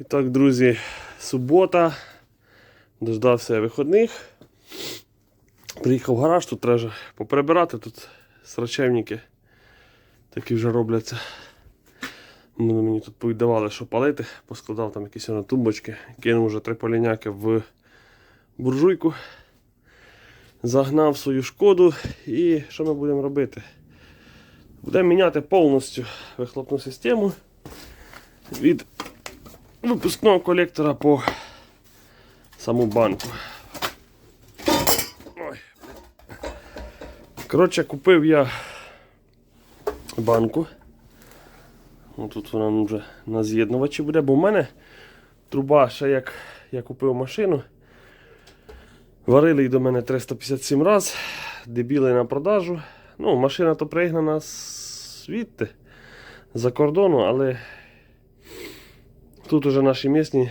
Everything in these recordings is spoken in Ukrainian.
І так, друзі, субота. Дождався я виходних. Приїхав в гараж, тут треба поприбирати, тут срачевники такі вже робляться. Вони мені тут повіддавали, що палити, поскладав там якісь воно тумбочки, кинув вже три поліняки в буржуйку, загнав свою шкоду і що ми будемо робити? Будемо міняти повністю вихлопну систему від випускного колектора по саму банку. Ой. Коротше, купив я банку. Ну, тут вона вже на з'єднувачі буде, бо в мене труба ще як я купив машину. Варили її до мене 357 раз, дебіли на продажу. Ну, машина то пригнана звідти, за кордону, але тут уже наші місні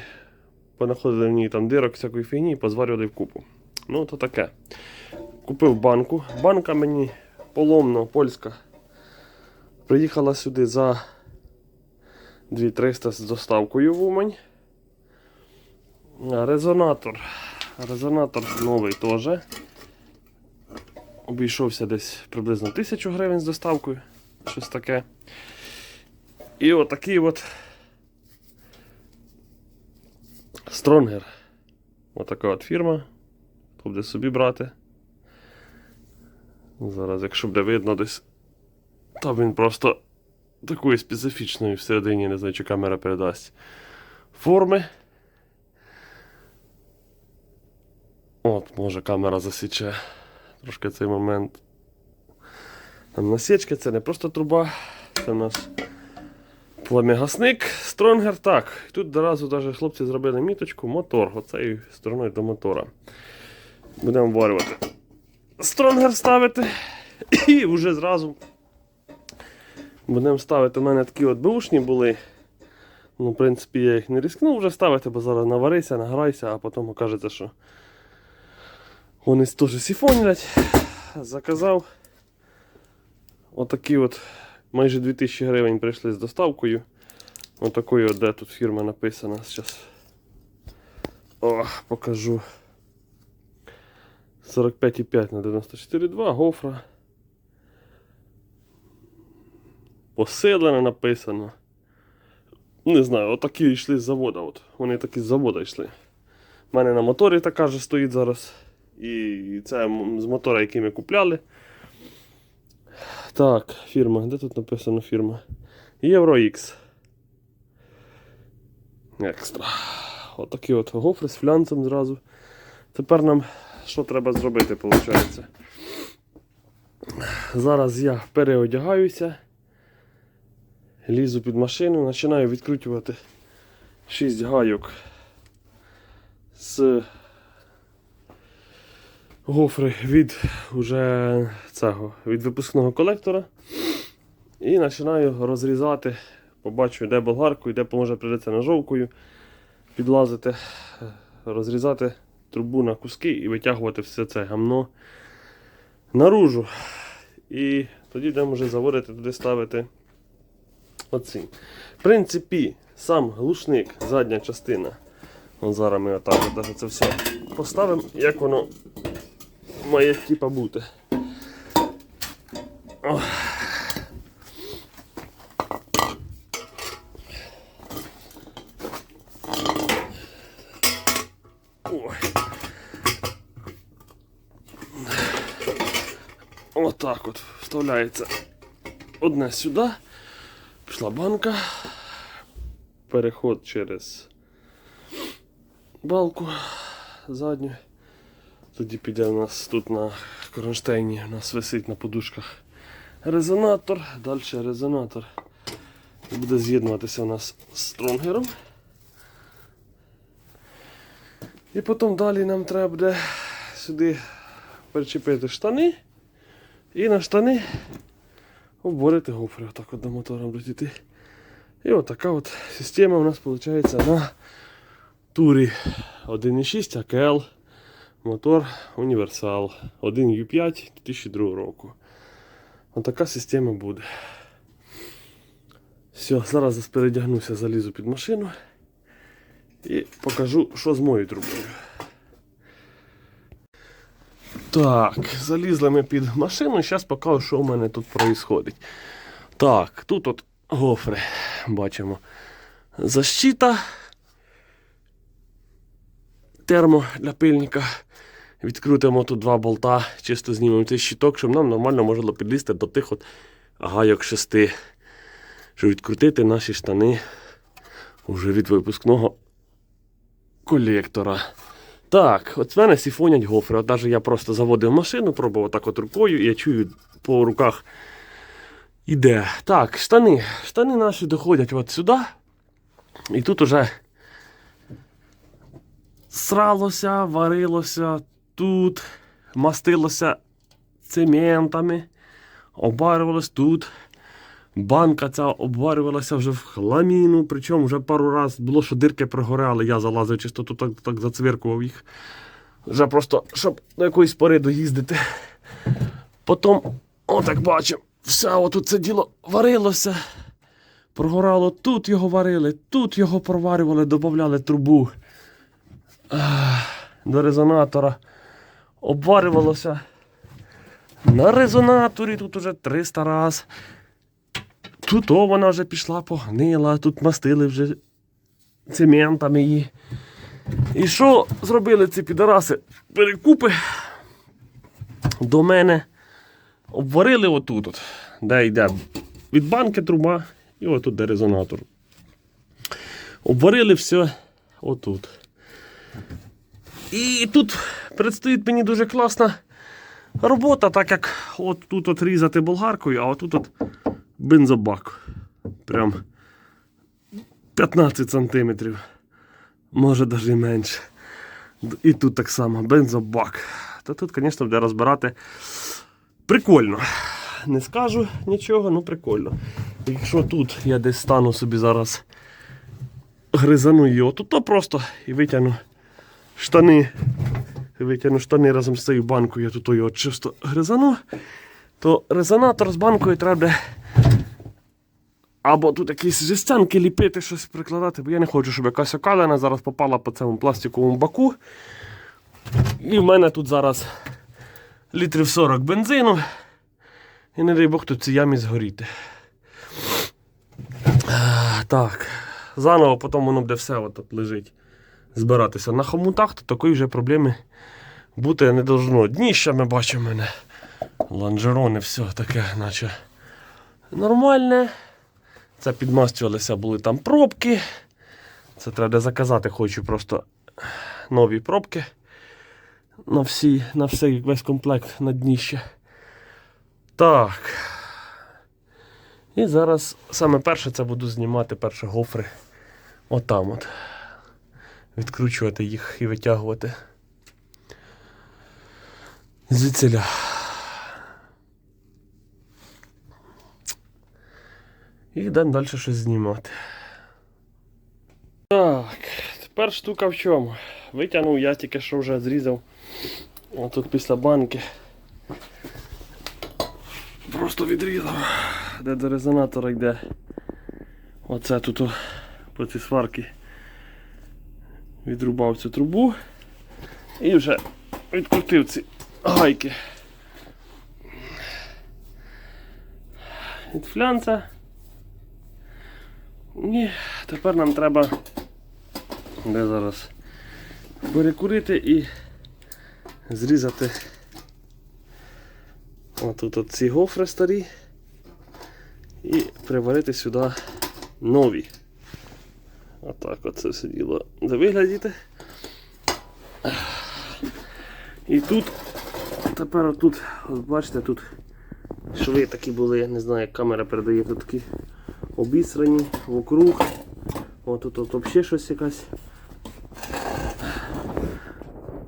понаходили в ній там дирок всякої фігні і позварювали в купу. Ну, то таке. Купив банку. Банка мені поломна, польська. Приїхала сюди за 2300 з доставкою в Умань. Резонатор. Резонатор новий теж. Обійшовся десь приблизно 1000 гривень з доставкою. Щось таке. І отакий от Стронгер. Отака от фірма. Хто буде собі брати. Зараз, якщо буде видно десь. Та він просто такої специфічної всередині, не знаю, чи камера передасть. Форми. От, може камера засіче трошки цей момент. Там насічка, це не просто труба, це у нас плам'ягасник, стронгер. Так. Тут доразу навіть хлопці зробили міточку, мотор, оцею стороною до мотора. Будемо варювати. Стронгер ставити. І вже зразу будемо ставити. У мене такі от бушні були. Ну, в принципі, я їх не рискнув вже ставити, бо зараз наварися, награйся, а потім окажеться, що вони теж сіфонять. Заказав. Отакі от майже 2000 гривень прийшли з доставкою. Отакою, от, де тут фірма написана. Зараз О, покажу. 45,5 на 94,2 гофра. Посилено написано. Не знаю, отакі йшли з завода. От. Вони такі з завода йшли. У мене на моторі така же стоїть зараз. І це з мотора, який ми купляли. Так, фірма. Де тут написано фірма? ЄвроX. Екстра. Отакі от гофри з флянцем зразу. Тепер нам що треба зробити, виходить? Зараз я переодягаюся, лізу під машину, починаю відкручувати 6 гайок з гофри від уже цього, від випускного колектора. І починаю розрізати. Побачу, де болгаркою, де може прийдеться ножовкою підлазити, розрізати трубу на куски і витягувати все це гамно наружу. І тоді будемо вже заводити туди ставити оці. В принципі, сам глушник, задня частина. Зараз ми отак от це все поставимо, як воно має типа бути. Отак от вставляється одне сюди. Пішла банка. Переход через балку задню. Тоді піде у нас тут на кронштейні, у нас висить на подушках резонатор, далі резонатор буде з'єднуватися у нас з стронгером. І потім далі нам треба буде сюди причепити штани і на штани оборити гофри. Отак от до мотора будуть. І отака от система у нас виходить на турі 1.6 АКЛ мотор Універсал 1U5 2002 року. Отака система буде. Все, зараз передягнуся, залізу під машину І покажу, що з моєю трубою. Так, залізли ми під машину, зараз покажу, що в мене тут відбувається. Так, тут от гофри бачимо. Защита. Термо для пильника. Відкрутимо тут два болта, чисто знімемо цей щиток, щоб нам нормально можна підлізти до тих от гайок шести. Щоб відкрутити наші штани вже від випускного колектора. Так, от в мене сіфонять гофри. От навіть я просто заводив машину, пробував так от рукою, і я чую по руках іде. Так, штани. Штани наші доходять от сюди. І тут уже сралося, варилося, тут мастилося цементами, обварювалось тут. Банка ця обварювалася вже в хламіну, причому вже пару раз було, що дирки прогоряли, я залазив, чисто тут так, так зацвіркував їх. Вже просто, щоб до якоїсь пори доїздити. Потім, отак бачимо, все отут це діло варилося. Прогорало, тут його варили, тут його проварювали, додавали трубу до резонатора. Обварювалося. На резонаторі тут уже 300 раз. Тут о, вона вже пішла, погнила, тут мастили вже цементами її. І що зробили ці підараси? Перекупи до мене обварили отут, от, де йде від банки труба і отут де резонатор. Обварили все отут. І тут предстоїть мені дуже класна робота, так як от тут от різати болгаркою, а отут от бензобак. Прям 15 сантиметрів. Може навіть менше. І тут так само бензобак. Та тут, звісно, буде розбирати прикольно. Не скажу нічого, ну прикольно. Якщо тут я десь стану собі зараз гризану його, то просто і витягну штани. Витягну штани разом з цією банкою, я тут його чисто гризану, то резонатор з банкою треба або тут якісь жестянки ліпити, щось прикладати, бо я не хочу, щоб якась окалина зараз попала по цьому пластиковому баку. І в мене тут зараз літрів 40 бензину. І не дай Бог тут ці ямі згоріти. Так. Заново потім воно буде все отут лежить. Збиратися на хомутах, то такої вже проблеми бути не должно. Дніща ми бачимо мене. Лонжерони, все таке, наче нормальне. Це підмастювалися були там пробки. Це треба заказати, хочу просто нові пробки. На всі, на всій весь комплект на дніще. Так. І зараз саме перше це буду знімати перше гофри. Отам от. Відкручувати їх і витягувати. Звідсіля. І йдемо далі щось знімати. Так, тепер штука в чому. Витягнув, я тільки що вже зрізав. Отут після банки. Просто відрізав, де до резонатора йде. Оце тут по цій сварки відрубав цю трубу і вже відкрутив ці гайки. Від флянця. І тепер нам треба де зараз перекурити і зрізати отут от ці гофри старі і приварити сюди нові. Отак оце все діло де виглядіти. І тут, тепер отут, от бачите, тут шви такі були, я не знаю, як камера передає, тут такі обісрані вокруг. О, тут от взагалі щось якась.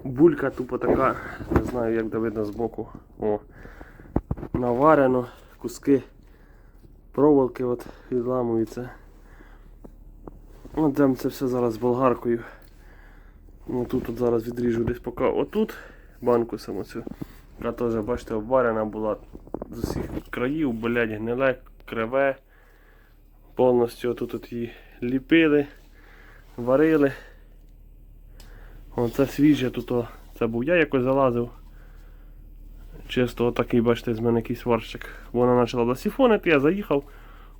Булька тупо така, не знаю як де видно збоку. О, наварено, куски проволоки от відламуються. От йдемо це все зараз з болгаркою. Ну, тут от зараз відріжу десь поки отут банку саму цю. Яка теж, бачите, обварена була з усіх країв, блядь, гниле, криве. Повністю тут от її ліпили, варили Оце свіже тут. о, Це був я якось залазив. Чисто отакий, бачите, з мене якийсь сварщик. Вона почала досіфонити, я заїхав.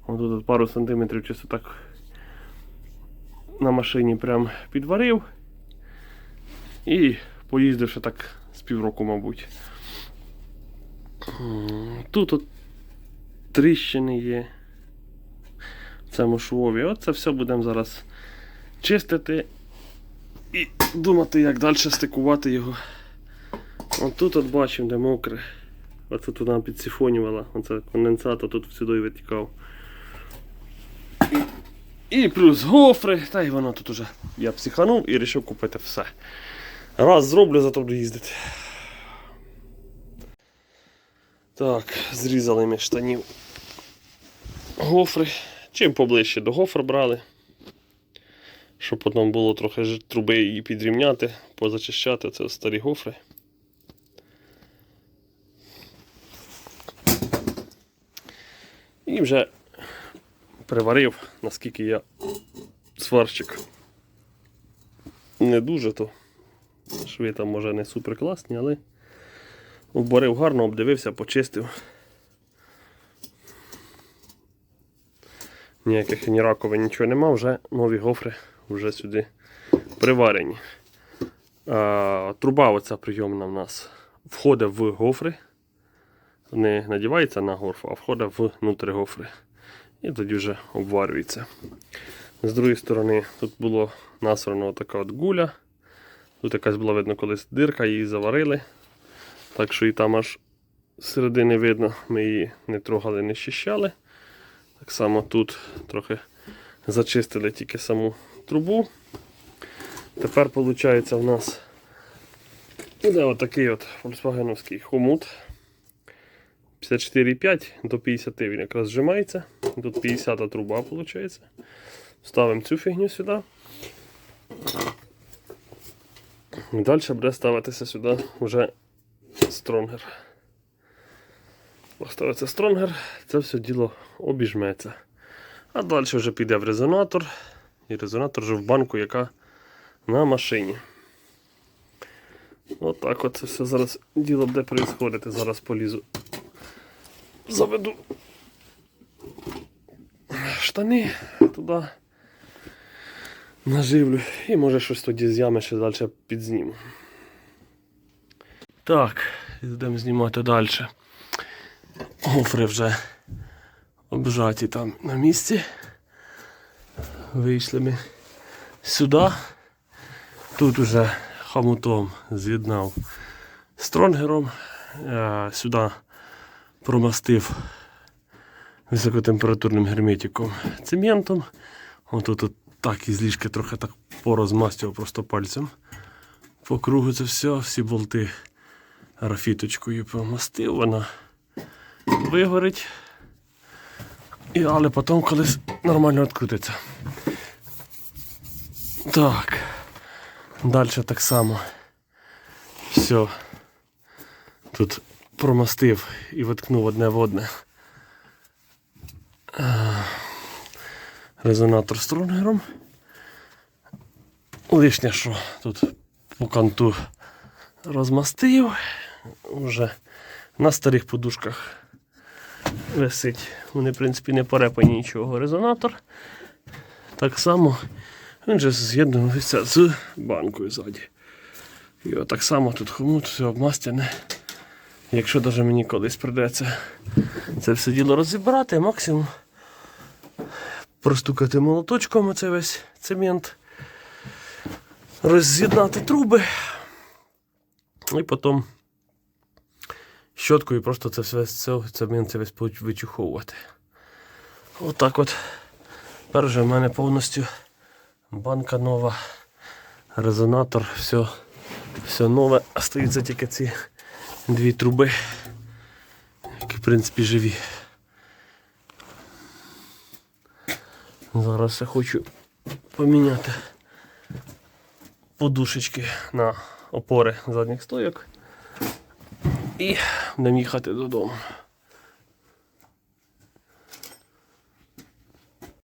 Отут от пару сантиметрів чисто так на машині прям підварив. І поїздив ще так з півроку, мабуть. Тут от тріщини є. В цьому швові. Оце все будемо зараз чистити і думати, як далі стикувати його. От тут от бачимо, де мокре. Оце тут нам підсифонювала. Оце конденсат тут сюди витікав. І плюс гофри, та й воно тут уже. Я психанув і вирішив купити все. Раз зроблю, зато буду їздити. Так, зрізали ми штанів гофри. Чим поближче до гофр брали. Щоб потім було трохи труби її підрівняти, позачищати. Це старі гофри. І вже приварив, наскільки я сварщик. Не дуже то. Шви там може не супер класні, але обварив гарно, обдивився, почистив. Ніяких ні раковин, нічого нема, вже нові гофри вже сюди приварені. А, труба оця прийомна в нас входить в гофри. Не надівається на горф, а входить внутрі гофри. І тоді вже обварюється. З другої сторони, тут було насрано така от гуля. Тут якась була видно колись дирка, її заварили. Так що і там аж середини видно, ми її не трогали, не щищали. Так само тут трохи зачистили тільки саму трубу. Тепер виходить в нас іде отакий от Volkswagen хомут. 54,5 до 50 він якраз зжимається. Тут 50 труба виходить. Ставимо цю фігню сюди. І далі буде ставитися сюди вже стронгер. Поставиться стронгер, це все діло обіжметься. А далі вже піде в резонатор. І резонатор вже в банку, яка на машині. Отак от це все зараз діло буде відбуватися. Зараз полізу. Заведу штани туди. Наживлю і може щось тоді з ями ще далі підзніму. Так, йдемо знімати далі. Гофри вже обжаті там на місці. Вийшли ми сюди. Тут уже хамутом з'єднав стронгером. Е, Сюди промастив високотемпературним герметиком цементом. Отут от так із ліжки трохи так порозмастював просто пальцем. По кругу це все, всі болти графіточкою помастив, вона вигорить. І, але потім колись нормально відкрутиться. Так. Далі так само. Все. Тут промастив і воткнув одне в одне. Резонатор стронгером. Лишнє, що тут по канту розмастив. Уже на старих подушках висить. Вони, в принципі, не порепані нічого. Резонатор. Так само він же з'єднується з банкою ззаді. І отак само тут хомут, все обмастяне. Якщо навіть мені колись придеться це все діло розібрати, максимум простукати молоточком оцей весь цемент, роз'єднати труби і потім щоткою просто це все це, цемент це весь вичуховувати. Отак от. Тепер вже в мене повністю банка нова, резонатор, все, все нове. Остаються тільки ці дві труби, які в принципі живі. Зараз я хочу поміняти подушечки на опори задніх стойок і будемо їхати додому.